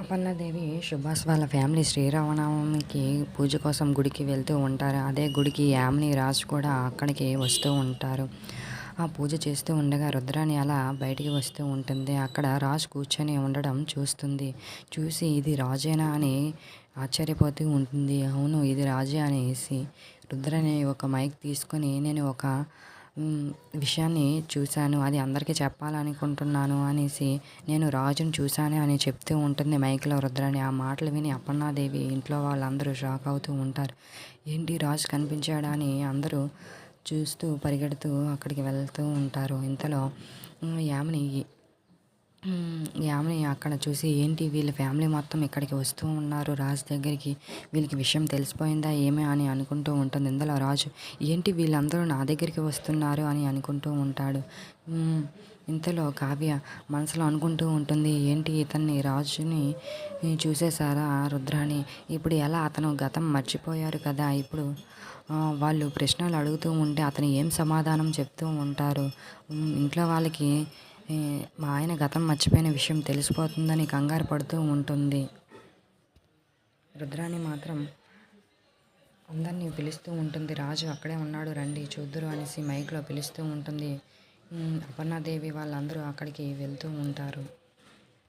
అపర్ణాదేవి సుభాష్ వాళ్ళ ఫ్యామిలీ శ్రీరామనవమికి పూజ కోసం గుడికి వెళ్తూ ఉంటారు. అదే గుడికి యామిని రాజు కూడా అక్కడికి వస్తూ ఉంటారు. ఆ పూజ చేస్తూ ఉండగా రుద్రాని అలా బయటికి వస్తూ ఉంటుంది. అక్కడ రాజు కూర్చొని ఉండడం చూస్తుంది. చూసి ఇది రాజేనా అని ఆశ్చర్యపోతూ ఉంటుంది. అవును ఇది రాజే అనేసి రుద్రాని ఒక మైక్ తీసుకొని నేను ఒక విషయాన్ని చూశాను. అది అందరికీ చెప్పాలనుకుంటున్నాను అనేసి నేను రాజును చూశాను అని చెప్తూ ఉంటుంది మైక్లో రుద్రని. ఆ మాటలు విని అప్పన్నాదేవి ఇంట్లో వాళ్ళందరూ షాక్ అవుతూ ఉంటారు. ఏంటి రాజు కనిపించాడా అని అందరూ చూస్తూ పరిగెడుతూ అక్కడికి వెళ్తూ ఉంటారు. ఇంతలో యామిని యామిని అక్కడ చూసి ఏంటి వీళ్ళ ఫ్యామిలీ మొత్తం ఇక్కడికి వస్తూ ఉన్నారు? రాజు దగ్గరికి వీళ్ళకి విషయం తెలిసిపోయిందా ఏమే అని అనుకుంటూ ఉంటుంది. ఇందులో రాజు ఏంటి వీళ్ళందరూ నా దగ్గరికి వస్తున్నారు అని అనుకుంటూ ఉంటాడు. ఇంతలో కావ్య మనసులో అనుకుంటూ ఉంటుంది ఏంటి ఇతన్ని రాజుని చూసేశారా రుద్రాని ఇప్పుడు ఎలా అతను గతం మర్చిపోయారు కదా? ఇప్పుడు వాళ్ళు ప్రశ్నలు అడుగుతూ ఉంటే అతను ఏం సమాధానం చెప్తూ ఉంటారు? ఇంట్లో వాళ్ళకి మా ఆయన గతం మర్చిపోయిన విషయం తెలిసిపోతుందని కంగారు పడుతూ ఉంటుంది. రుద్రాణి మాత్రం అందరినీ పిలుస్తూ ఉంటుంది. రాజు అక్కడే ఉన్నాడు రండి చూద్దురు అనేసి మైక్లో పిలుస్తూ ఉంటుంది. అపర్ణాదేవి వాళ్ళందరూ అక్కడికి వెళ్తూ ఉంటారు.